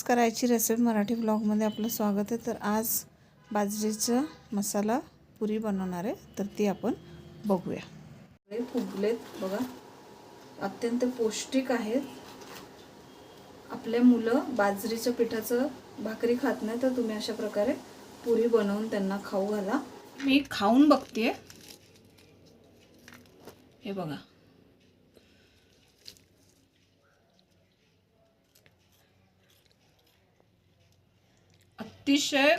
नमस्कार रेसिपी मराठी ब्लॉगमध्ये आपलं स्वागत आहे. तर आज बाजरीचं मसाला पुरी बनवणार आहे. तर ती आपण बघूया. फुगलेत बघा. अत्यंत पौष्टिक आहेत. आपले मुलं बाजरीच्या पिठाचं भाकरी खात नाही तर तुम्ही अशा प्रकारे पुरी बनवून त्यांना खाऊ घाला. मी खाऊन बघते हे बघा. अतिशय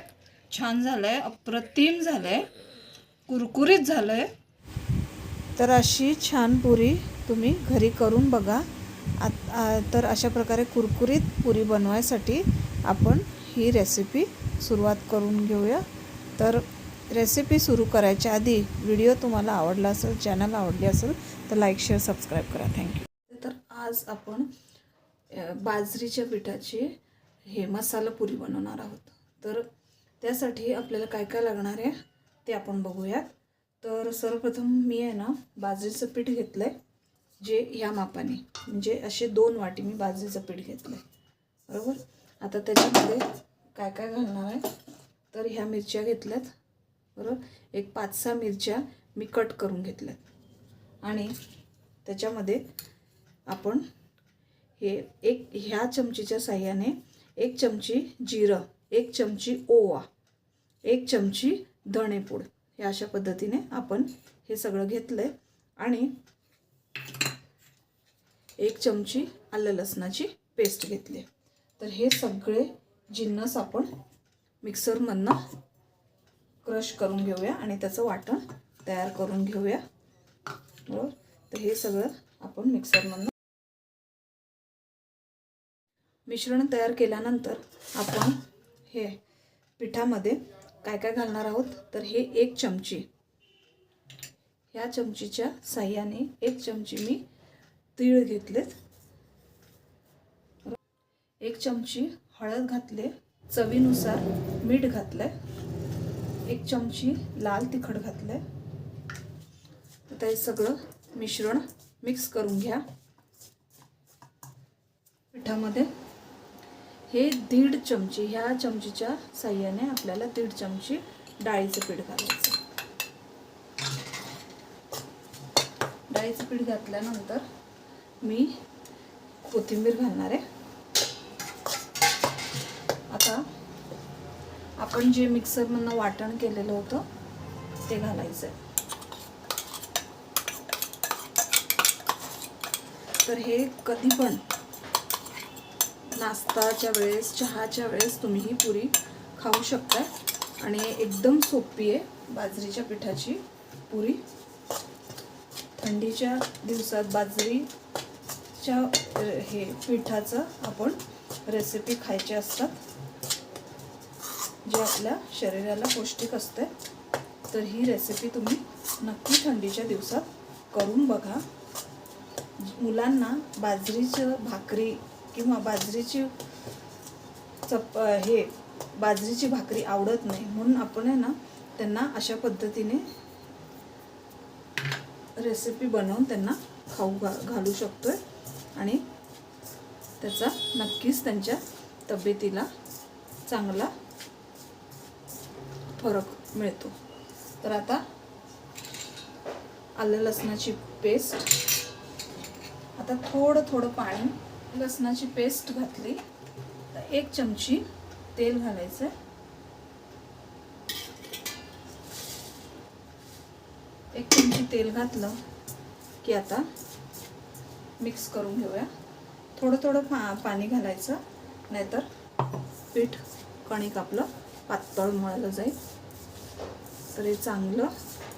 छान झालंय अप्रतिम झालंय कुरकुरीत झालंय. तर अशी छान पुरी तुम्ही घरी करून बघा. आत आ- तर अशा प्रकारे कुरकुरीत पुरी बनवायसाठी आपण ही रेसिपी सुरुवात करून घेऊया. तर रेसिपी सुरू करायच्या आधी व्हिडिओ तुम्हाला आवडला असेल चॅनल आवडली असेल तर लाईक शेअर सबस्क्राईब करा. थँक्यू तर आज आपण बाजरीच्या पिठाची हे मसाला पुरी बनवणार आहोत. तर त्यासाठी आपल्याला काय काय लागणार आहे ते आपण बघूयात. तर सर्वप्रथम मी आहे ना बाजरीचं पीठ घेतलं आहे जे ह्या मापाने. म्हणजे असे दोन वाटी मी बाजरीचं पीठ घेतलं आहे बरोबर? आता त्याच्यामध्ये काय काय घालणार आहे? तर ह्या मिरच्या घेतल्यात. बरोबर? एक पाच सहा मिरच्या मी कट करून घेतल्यात. आणि त्याच्यामध्ये आपण हे एक ह्या चमचीच्या साह्याने एक चमची जिरं एक चमची ओवा एक चमची धणेपूड हे अशा पद्धतीने आपण हे सगळं घेतलं आहे आणि एक चमची आलं लसणाची पेस्ट घेतली आहे. तर हे सगळे जिन्नस आपण मिक्सरमधनं क्रश करून घेऊया आणि त्याचं वाटण तयार करून घेऊया. बरोबर? तर हे सगळं आपण मिक्सरमधनं मिश्रण तयार केल्यानंतर आपण हे पिठामध्ये काय काय घालणार आहोत? तर हे एक चमची. ह्या चमचीच्या साह्याने एक चमची मी तीळ घेतलेत. एक चमची हळद घातले चवीनुसार मीठ घातलं एक चमची लाल तिखट घातलं आता हे सगळं मिश्रण मिक्स करून घ्या. पिठामध्ये हे दीड चमची ह्या चमचीच्या साह्याने आपल्याला दीड चमची डाळीचं पीठ घालायचं. डाळीचं पीठ घातल्यानंतर मी कोथिंबीर घालणार आहे. आता आपण जे मिक्सरमधनं वाटण केलेलं होतं ते घालायचं आहे. तर हे कधी पण नाश्ताच्या वेळेस चहाच्या वेळेस तुम्ही ही पुरी खाऊ शकता आणि एकदम सोपी आहे बाजरीच्या पिठाची पुरी. थंडीच्या दिवसात बाजरीच्या हे पिठाचं आपण रेसिपी खायचे असतात. जे आपल्या शरीराला पौष्टिक असते तर ही रेसिपी तुम्ही नक्की थंडीच्या दिवसात करून बघा. मुलांना बाजरीचं भाकरी किंवा बाजरीची चप हे बाजरीची भाकरी आवडत नाही. म्हणून आपण आहे ना त्यांना अशा पद्धतीने रेसिपी बनवून त्यांना खाऊ घा घालू शकतो आहे आणि त्याचा नक्कीच त्यांच्या तब्येतीला चांगला फरक मिळतो. तर आता आलं लसणाची पेस्ट आता थोडं थोडं पाणी लसणाची पेस्ट घातली. तर एक चमची तेल घालायचं एक चमची तेल घातलं की आता मिक्स करून घेऊया. थोडं थोडं पा पाणी घालायचं नाहीतर पीठ कणिक आपलं पातळ मळलं जाईल. तर हे चांगलं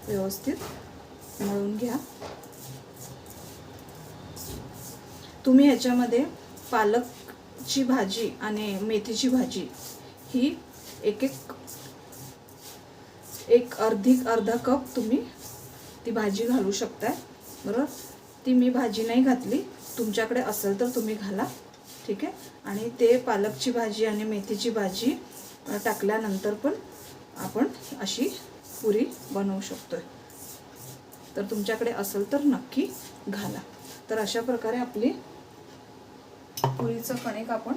व्यवस्थित मळून घ्या. तुम्ही ह्याच्यामध्ये पालकची भाजी आणि मेथीची भाजी ही एक एक एक अर्धी अर्धा कप तुम्ही ती भाजी घालू शकताय. बरोबर ती मी भाजी नाही घातली. तुमच्याकडे असेल तर तुम्ही घाला. ठीक आहे? आणि ते पालकची भाजी आणि मेथीची भाजी टाकल्यानंतर पण आपण अशी पुरी बनवू शकतोय. तर तुमच्याकडे असेल तर नक्की घाला. तर अशा प्रकारे आपली पुरीचं कणिक आपण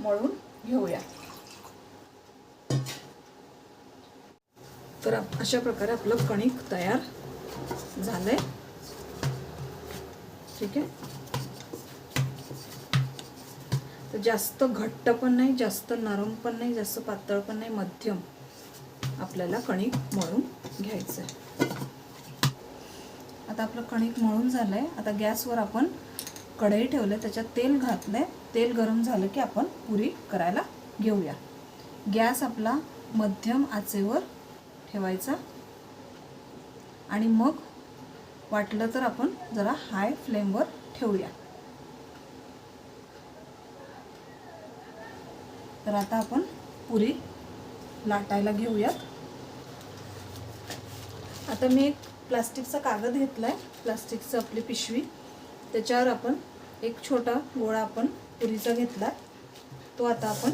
मळून घेऊया. तर अशा प्रकारे आपलं कणिक तयार झालंय. ठीक आहे? तर जास्त घट्ट पण नाही जास्त नरम पण नाही जास्त पातळ पण नाही मध्यम आपल्याला कणिक मळून घ्यायचं आहे आता आपलं कणिक मळून झालंय. आता गॅसवर आपण कढई ठेवलं त्याच्यात तेल घातलंय. तेल गरम झालं की आपण पुरी करायला घेऊया. गॅस आपला मध्यम आचेवर ठेवायचा. आणि मग वाटलं तर आपण जरा हाय फ्लेमवर ठेवूया. तर आता आपण पुरी लाटायला घेऊयात. आता मी एक प्लास्टिकचा कागद घेतला आहे प्लास्टिकचं आपली पिशवी. त्याच्यावर आपण एक छोटा गोळा आपण पुरीचा घेतला. तो आता आपण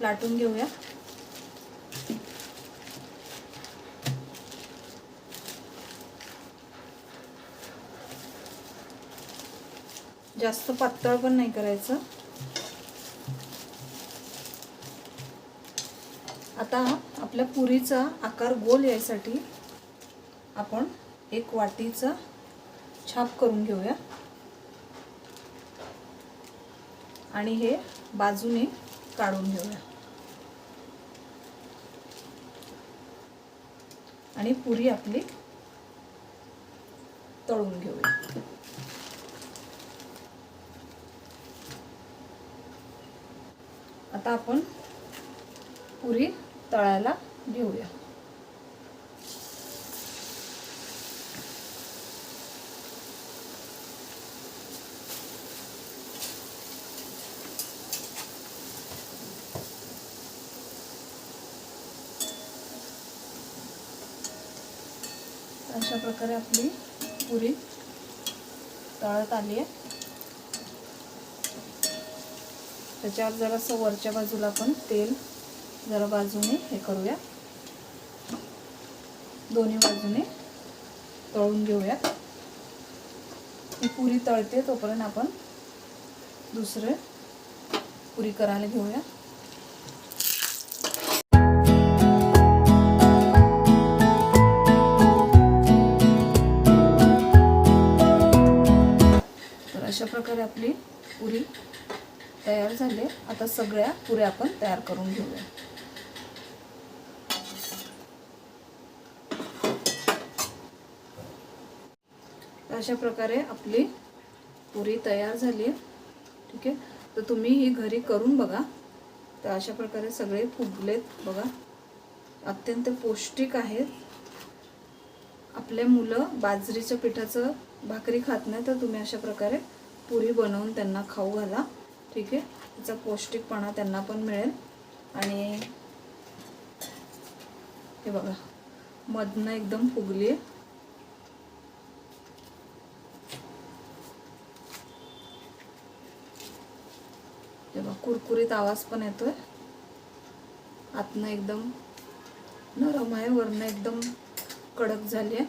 लाटून घेऊया. जास्त पातळ पण नाही करायचं. आता आपल्या पुरीचा आकार गोल यायसाठी आपण एक वाटीचा छाप करून घेऊया. आणि हे बाजूने काढून घेऊया. आणि पुरी आपली तळून घेऊया. आता आपण पुरी तळायला घेऊया. अशा प्रकारे आपली पुरी तळत आली आहे. त्याच्यावर जरासं वरच्या बाजूला आपण तेल जरा बाजूने हे करूया. दोन्ही बाजूने तळून घेऊया. पुरी तळते तोपर्यंत आपण दुसरे पुरी करायला घेऊया. प्रकारे आपली पुरी तयार झाले. आता सगळ्या पुऱ्या आपण तयार करून घेऊया. अशा प्रकारे आपली पुरी तयार झाली. आहे ठीक आहे? तर तुम्ही ही घरी करून बघा. तर अशा प्रकारे सगळे फुगलेत बघा. अत्यंत पौष्टिक आहेत. आपले मुलं बाजरीच्या पिठाचं भाकरी खात नाही तर तुम्ही अशा प्रकारे पुरी बनवून त्यांना खाऊ घाला. ठीक आहे? त्याचा पौष्टिकपणा त्यांना पण मिळेल. आणि हे बघा मधनं एकदम फुगली. आहे तेव्हा कुरकुरीत आवाज पण येतोय. आतनं एकदम नरम आहे वरनं एकदम कडक झाली आहे.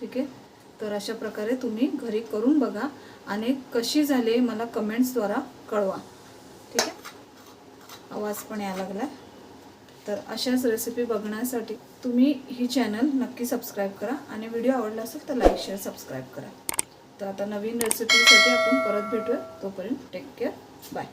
ठीक आहे? तर अशा प्रकारे तुम्ही घरी करून बघा आणि कशी झाली मला कमेंट्सद्वारा कळवा. ठीक आहे? आवाज पण यायला लागला तर अशाच रेसिपी बघण्यासाठी तुम्ही ही चॅनल नक्की सबस्क्राईब करा आणि व्हिडिओ आवडला असेल तर लाईक शेअर सबस्क्राईब करा. तर आता नवीन रेसिपीसाठी आपण परत भेटूया. तोपर्यंत टेक केअर बाय